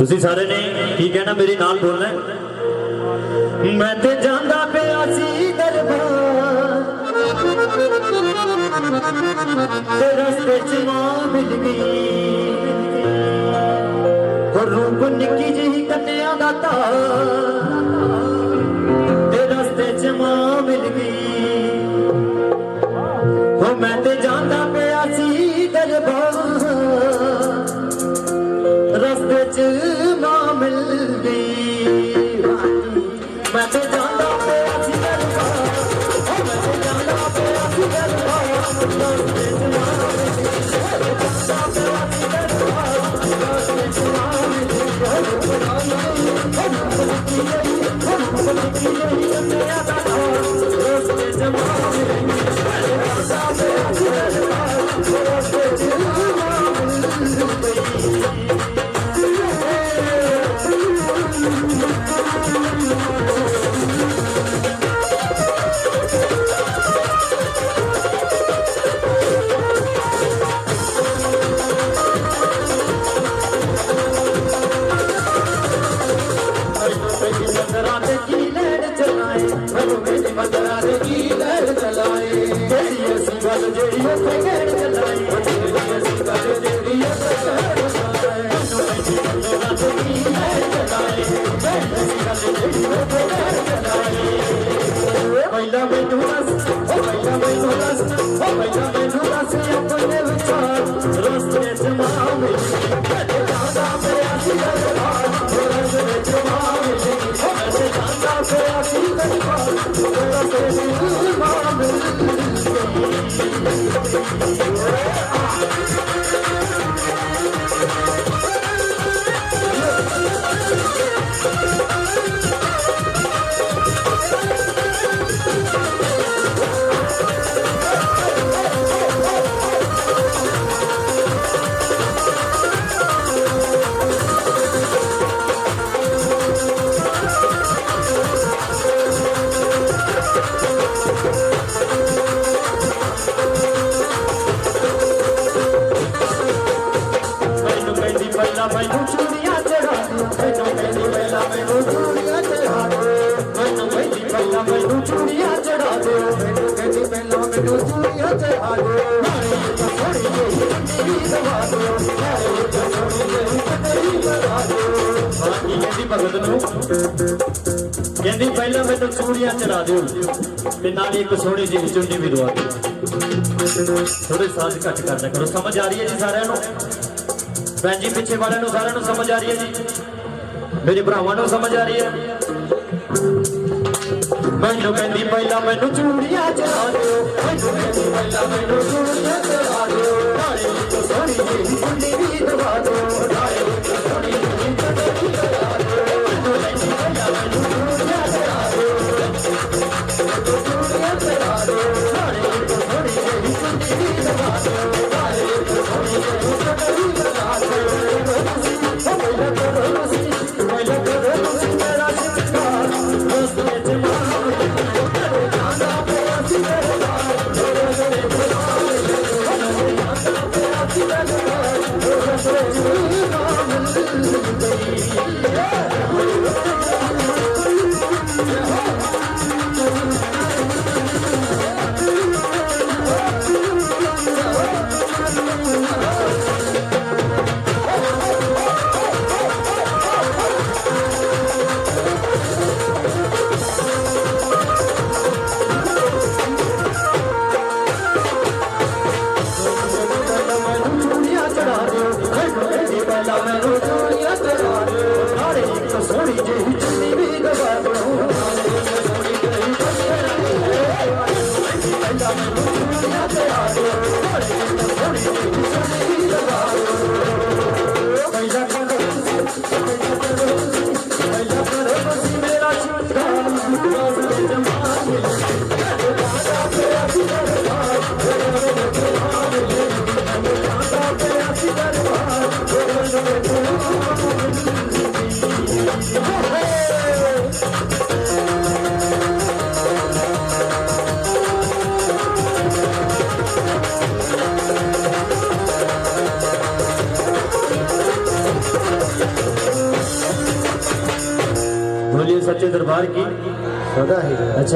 ਤੁਸੀਂ ਸਾਰੇ ਨੇ ਕੀ ਕਹਿਣਾ? ਮੇਰੇ ਨਾਲ ਬੋਲਣਾ ਮੈਂ ਤੇ ਜਾਂਦਾ ਪਿਆ ਸੀ ਦਰਬਾਰ। ਤੇ ਰਸਤੇ ਚ ਮਾਂ ਮਿਲ ਗਈ। ਹੋ ਰੂਪ ਨਿੱਕੀ ਜਿਹੀ ਕੰਨਿਆਂ ਦਾ ਤਾਰ ਦਰਬਾਰ ਰਸਤੇ ਦੇ ਕੀ ਲੈਣ ਚਲਾਏ? ਮੈਨੂੰ ਮੇਰੀ ਮੰਦਰਾਂ ਦੇ ਕੀ ਲੈਣ ਚਲਾਏ? ਜਿਹੜੀ ਅਸੀਂ ਗੱਲ ਜਿਹੜੀ ਉੱਥੇ ਕਹਿਣ ਚਲਾਏ। ਜਿਹੜੀ ਅਸੀਂ ਗੱਲ ਜਿਹੜੀ ਉੱਥੇ ਕਹਿਣ ਚਲਾਏ ਮੈਨੂੰ ਮੇਰੀ ਮੰਦਰਾਂ ਦੇ ਕੀ ਲੈਣ ਚਲਾਏ ਜਿਹੜੀ ਅਸੀਂ ਗੱਲ ਜਿਹੜੀ ਉੱਥੇ ਕਹਿਣ ਚਲਾਏ। ਪਹਿਲਾਂ ਮੈਨੂੰ ਦੱਸ ਉਹ ਪਹਿਲਾਂ ਮੈਨੂੰ ਦੱਸ ਉਹ ਪਹਿਲਾਂ ਮੈਨੂੰ ਦੱਸ ਆਪਣੇ ਪਹਿਲਾਂ ਮੈਨੂੰ ਚੂੜੀਆਂ ਚੜਾ ਦਿਓ ਨਾਲੇ ਇੱਕ ਥੋੜੀ ਜਿਹੀ ਦਵਾ ਦਿਓ ਨਾਲੇ ਇੱਕ ਥੋੜੀ ਜਿਹੀ ਕੰਡੀ ਦਵਾ ਬਾਕੀ ਕਹਿੰਦੀ ਭਗਤ ਨੂੰ ਕਹਿੰਦੀ ਪਹਿਲਾਂ ਮੈਨੂੰ ਚੂੜੀਆਂ ਚੜਾ ਦਿਓ ਤੇ ਨਾਲੇ ਇੱਕ ਸੋਹਣੀ ਜਿਹੀ ਚੁੰਨੀ ਵੀ ਦਵਾ ਦਿਓ। ਥੋੜੇ ਸਾਜ਼ ਘੱਟ ਕਰਨਾ ਕਰੋ। ਸਮਝ ਆ ਰਹੀ ਹੈ ਜੀ ਸਾਰਿਆਂ ਨੂੰ? ਭੈਣ ਜੀ, ਪਿੱਛੇ ਵਾਲਿਆਂ ਨੂੰ ਸਾਰਿਆਂ ਨੂੰ ਸਮਝ ਆ ਰਹੀ ਹੈ ਜੀ? ਮੇਰੇ ਭਰਾਵਾਂ ਨੂੰ ਸਮਝ ਆ ਰਹੀ ਹੈ? ਮੈਨੂੰ ਕਹਿੰਦੀ ਪਹਿਲਾਂ ਮੈਨੂੰ ਚੂੜੀਆਂ ਚੜਾ ਦਿਓ। ਮੈਨੂੰ ਕਹਿੰਦੀ ਪਹਿਲਾਂ ਮੈਨੂੰ ਚੂੜੀਆਂ ਚੜਾ ਦਿਓ ਨਾਲੇ ਇੱਕ ਸੋਹਣੀ ਜਿਹੀ ਚੁੰਨੀ ਵੀ ਦਵਾ ਦਿਓ ਨਾਲੇ ਇੱਕ ਸੋਹਣੀ ਜਿਹੀ ਚੁੰਨੀ ਵੀ ਦਵਾ ਦਿਓ ਮੈਨੂੰ ਕਹਿੰਦੀ ਪਹਿਲਾਂ ਮੈਨੂੰ ਚੂੜੀਆਂ ਚੜਾ ਦਿਓ ਚੂੜੀਆਂ ਚੜਾ ਦਿਓ ਨਾਲੇ ਇੱਕ ਸੋਹਣੀ ਜਿਹੀ ਚੁੰਨੀ ਵੀ ਦਵਾ ਦਿਓ ਨਾਲੇ ਇੱਕ ਸੋਹਣੀ ਜਿਹੀ ਚੁੰਨੀ ਵੀ ਦਵਾ ਦਿਓ ਉਹ ਪਹਿਲਾਂ ਕਰੋ ਤੁਸੀਂ ਪਹਿਲਾਂ ਰਸਤੇ ਚ बोलिए सच्चे दरबार की सदा ही अच्छा